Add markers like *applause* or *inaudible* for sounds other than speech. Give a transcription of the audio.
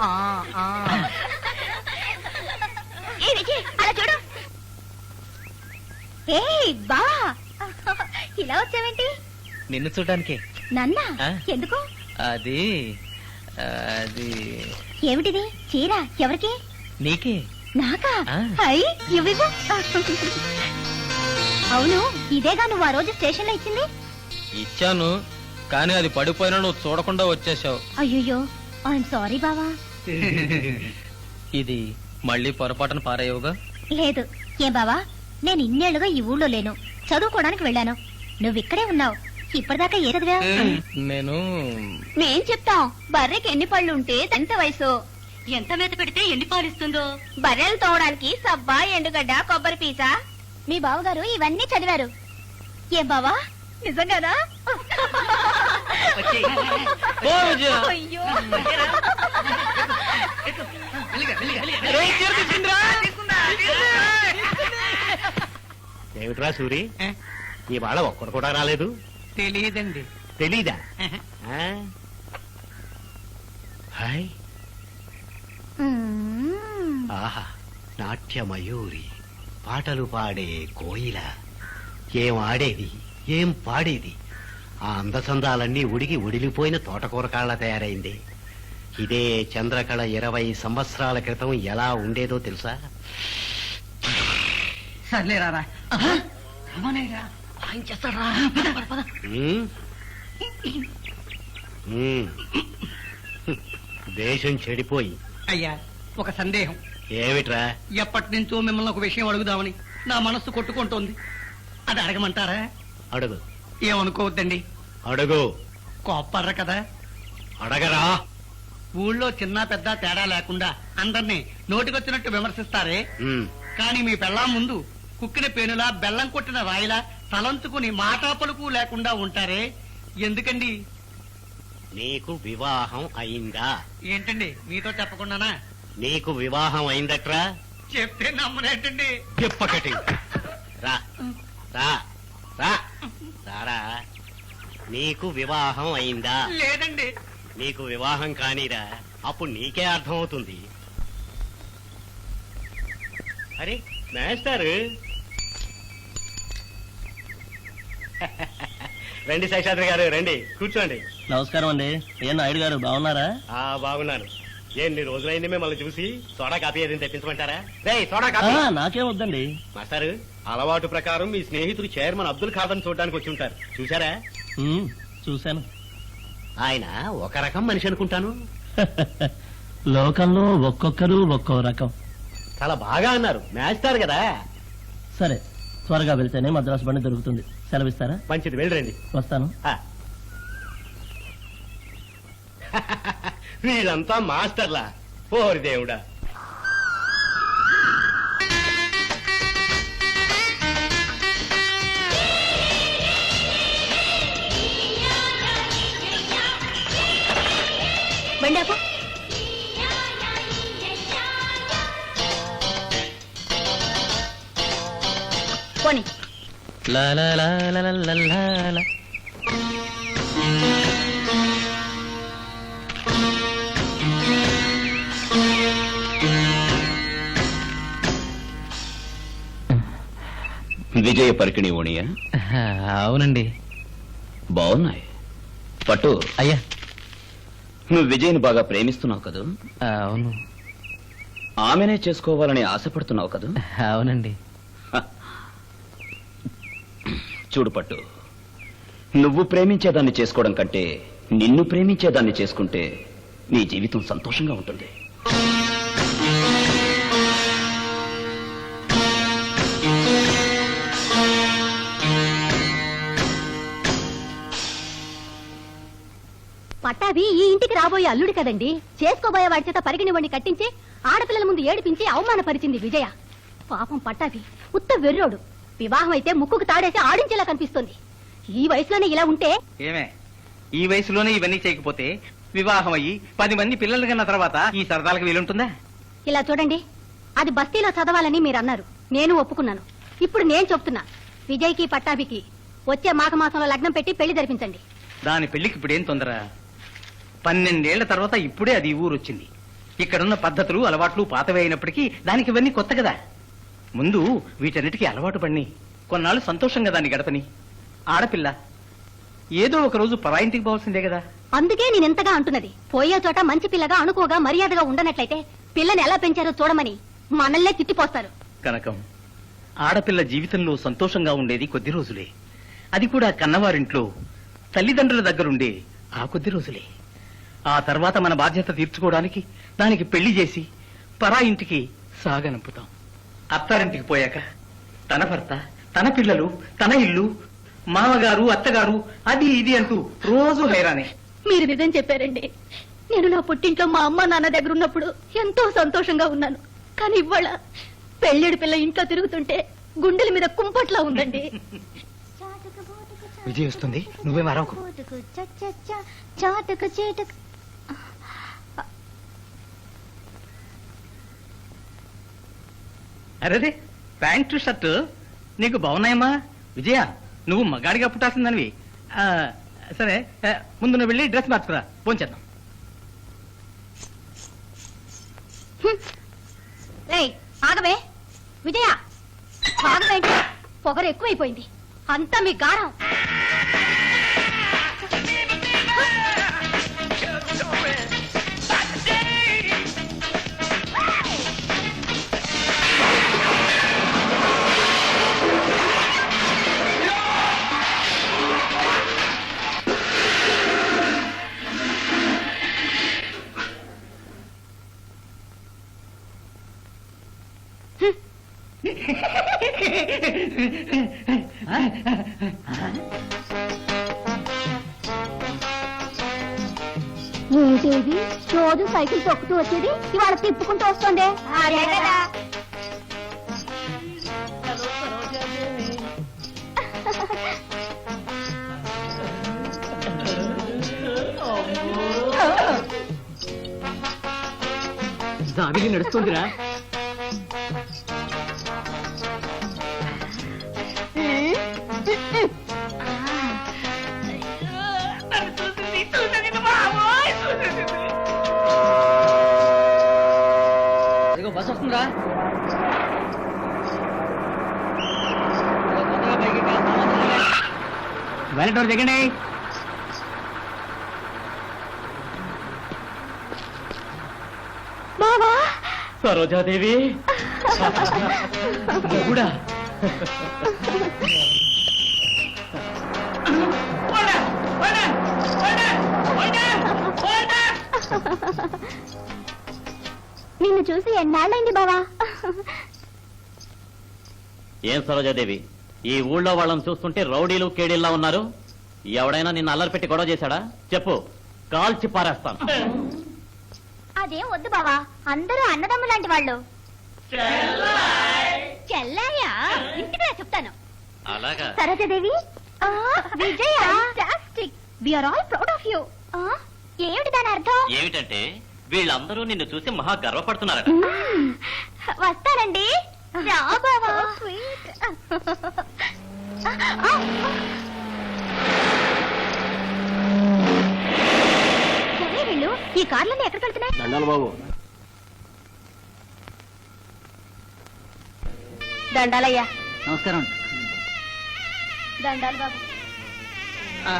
ఆ, ఆ. ఏ విజయ్ అలా చూడు. ఏ బా. ఇలా వచ్చావేంటి? నిన్ను చూడడానికి. నన్నా? ఆ? ఎందుకు? అది అది. ఏమిటిది? చీర? ఎవరికి? నీకే. నాకా? ఆ. అవును ఇదేగా నువ్వు ఆ రోజు స్టేషన్లో ఇచ్చింది? ఇచ్చాను కానీ అది పడిపోయినా నువ్వు చూడకుండా వచ్చేసావు. అయ్యో ఐఎమ్ సారీ బావా. *laughs* ఇది మళ్ళీ పొరపాటున పారేయవుగా లేదు. ఏ బావా? నేను ఇన్నేళ్ళుగా ఈ ఊళ్ళో లేను. చదువుకోవడానికి వెళ్ళాను. నువ్వు ఇక్కడే ఉన్నావు. ఇప్పటిదాకా ఏ చదివా నేను మేం చెప్తాం. బర్రెకి ఎన్ని పళ్ళు ఉంటే ఎంత వయసు? ఎంత మేత పెడితే ఎన్ని పాలిస్తుందో? బర్రెలు తోవడానికి సబ్బా ఎండుగడ్డ కొబ్బరి పీచ మీ బావగారు ఇవన్నీ చదివారు. ఏం బావా? నిజంగానా! అయ్యో? ఏమిట్రా సూరి? ఇవాళ ఒక్కడు కూడా రాలేదు. తెలియదండి తెలీదా? హాయ్. ఆహా నాట్య మయూరి పాటలు పాడే కోయిల. ఏం ఆడేది? ఏం పాడేది? ఆ అందచందాలన్నీ ఉడిగి ఉడిలిపోయిన తోటకూర కాళ్ళ తయారైంది. ఇదే చంద్రకళ ఇరవై సంవత్సరాల క్రితం ఎలా ఉండేదో తెలుసా? సర్లే రారా. రమణయ్యరా ఆయన చేస్తాడా పద, పద, పద. ఉమ్? ఉమ్. దేశం చెడిపోయి. అయ్యా ఒక సందేహం. ఏమిట్రా? ఎప్పటి నుంచో మిమ్మల్ని ఒక విషయం అడుగుదామని నా మనస్సు కొట్టుకుంటోంది. అది అడగమంటారా? అడుగు. ఏమనుకోవద్దండి. అడుగు. కోప్పర్ర కదా. అడగరా? ఊళ్ళో చిన్న పెద్ద తేడా లేకుండా అందరినీ నోటికొచ్చినట్టు విమర్శిస్తారే. కానీ మీ పెళ్ళాం ముందు కుక్కిన పేనులా బెల్లం కొట్టిన రాయిలా తలంచుకుని మాటా పలుకు లేకుండా ఉంటారే? ఎందుకండి? నీకు వివాహం అయిందా? ఏంటండి? మీతో చెప్పకుండానా? నీకు వివాహం అయిందట్రా? చెప్తే నమ్మనేటండి? చెప్పకటి. రా. రా. రా. రారా. నీకు వివాహం అయిందా? లేదండి. నీకు వివాహం కానిరా. అప్పుడు నీకే అర్థమవుతుంది. అరే మేస్టారు. *laughs* రండి శేషాద్రి గారు రండి. కూర్చోండి. నమస్కారం అండి. ఏ నాయుడు గారు బాగున్నారా? ఆ బాగున్నాను. ఎన్ని రోజులైంది మిమ్మల్ని చూసి? సోడా కాపీ ఏదైనా తెప్పించమంటారా? రే సోడా కాపీ నాకేం వద్దండి. మాస్టారు అలవాటు ప్రకారం మీ స్నేహితుడు చైర్మన్ అబ్దుల్ ఖాదర్ చూడడానికి వచ్చి ఉంటారు. చూసారా చూశాను. ఆయన ఒక రకం మనిషి అనుకుంటాను. *laughs* లోకంలో ఒక్కొక్కరు ఒక్కో రకం. చాలా బాగా అన్నారు. మేస్తారు కదా. సరే త్వరగా వెళ్తేనే మద్రాసు బండి దొరుకుతుంది. సెలవిస్తారా? మంచిది వెళ్ళరండి. వస్తాను. *laughs* వీళ్ళంతా మాస్టర్లా. ఓరి దేవుడా. బండాపు. పోనీ. లా లా లా లా లా లా లా లా. విజయ పరికిణి ఓణియా? అవునండి. బాగున్నాయి. పట్టు. అయ్యా. నువ్వు విజయ్ని బాగా ప్రేమిస్తున్నావు కదూ? అవును. ఆమెనే చేసుకోవాలని ఆశపడుతున్నావు కదూ? అవునండి. చూడు పట్టు. నువ్వు ప్రేమించేదాన్ని చేసుకోవడం కంటే నిన్ను ప్రేమించేదాన్ని చేసుకుంటే నీ జీవితం సంతోషంగా ఉంటుంది. పట్టాభి ఈ ఇంటికి రాబోయే అల్లుడు కదండి. చేసుకోబోయే వాడి చేత పరిగిణివ్వండి కట్టించి ఆడపిల్లల ముందు ఏడిపించి అవమానపరిచింది విజయ. పాపం పట్టాభి ఉత్త వెర్రోడు. వివాహం అయితే ముక్కుకు తాడేసి ఆడించేలా కనిపిస్తుంది. ఈ వయసులోనే ఇలా ఉంటే? ఏమే? ఈ వయసులోనే ఇవన్నీ చేయకపోతే వివాహం అయ్యి పది మంది పిల్లలు కన్న తర్వాత ఈ సరదాలకు వీలుంటుందా? ఇలా చూడండి. అది బస్తీలో చదవాలని మీరు అన్నారు నేను ఒప్పుకున్నాను. ఇప్పుడు నేను చెప్తున్నా. విజయ్కి పట్టాభికి వచ్చే మాఘమాసంలో లగ్నం పెట్టి పెళ్ళి జరిపించండి. దాని పెళ్ళికి ఇప్పుడేం తొందర? పన్నెండేళ్ళ తర్వాత ఇప్పుడే అది ఊరు వచ్చింది ఇక్కడున్న పద్ధతులు అలవాట్లు పాతవే అయినప్పటికీ దానికి ఇవన్నీ కొత్త కదా. ముందు వీటన్నిటికీ అలవాటు పడిని. కొన్నాళ్ళు సంతోషంగా దాన్ని గడపని. ఆడపిల్ల ఏదో ఒక రోజు పరాయింటికి పోవాల్సిందే కదా. అందుకే నేను ఎంతగా అంటున్నది. పోయే చోట మంచి పిల్లగా అనుకోగా మర్యాదగా ఉండనట్లయితే పిల్లని ఎలా పెంచారో చూడమని మనల్నే తిట్టిపోస్తారు. కనకం ఆడపిల్ల జీవితంలో సంతోషంగా ఉండేది కొద్ది రోజులే. అది కూడా కన్నవారింట్లో తల్లిదండ్రుల దగ్గరుండే ఆ కొద్ది రోజులే. ఆ తర్వాత మన బాధ్యత తీర్చుకోవడానికి దానికి పెళ్ళి చేసి పరా ఇంటికి సాగనంపుతాం. అత్తారింటికి పోయాక తన భర్త తన పిల్లలు తన ఇల్లు మామగారు అత్తగారు అది ఇది అంటూ రోజు హైరానే. మీరు నిజం చెప్పారండి. నేను నా పుట్టింట్లో మా అమ్మ నాన్న దగ్గర ఉన్నప్పుడు ఎంతో సంతోషంగా ఉన్నాను. కానీ ఇవాళ పెళ్ళిడి పిల్ల ఇంట్లో తిరుగుతుంటే గుండెల మీద కుంపట్లా ఉందండి. విజయ్ వస్తుంది. నువ్వే మరొక చాటుకు చేటుకు. అరేదే ప్యాంటు షర్టు? నీకు బాగున్నాయమ్మా? విజయ నువ్వు మగాడిగా పుట్టాల్సిందనివి. సరే ముందు నువ్వు వెళ్ళి డ్రెస్ మార్చుకురా. పోంచేద్దాం చేద్దాం. ఆగవే విజయ ఆగవేంటి పొగరు ఎక్కువైపోయింది. అంతా మీ గారం ఏంటి రోజు సైకిల్ తొక్కుతూ వచ్చేది? ఇవాళ తిప్పుకుంటూ వస్తుంది. అదే కదా. నడుస్తుందిరా. బస్ వస్తుందా వెళ్ళటోరు దిగండి. బావా సరోజాదేవి. *laughs* కూడా. *laughs* నిన్ను చూసి ఎన్నాళ్ళైంది బావా? ఏం సరోజాదేవి ఈ ఊళ్ళో వాళ్ళని చూస్తుంటే రౌడీలు కేడీల్లా ఉన్నారు? ఎవడైనా నిన్ను అల్లరి పెట్టి గొడవ చేశాడా? చెప్పు కాల్చి పారేస్తాను. అదేం వద్దు బావా అందరూ అన్నదమ్ము లాంటి వాళ్ళు. చెల్లాయా ఇంటికి చెప్తాను. అలాగా? Sarojadevi Vijaya we are all proud of you ఏమిటి దాని అర్థం? ఏమిటంటే వీళ్ళందరూ నిన్ను చూసి మహా గర్వపడుతున్నారట. వస్తానండి. రా బావా. సరే వీళ్ళు? ఈ కార్లన్నీ ఎక్కడికి వెళ్తున్నాయి? దండాలు బాబు. దండాలయ్యా. నమస్కారం. దండాలు బాబు. ఆ,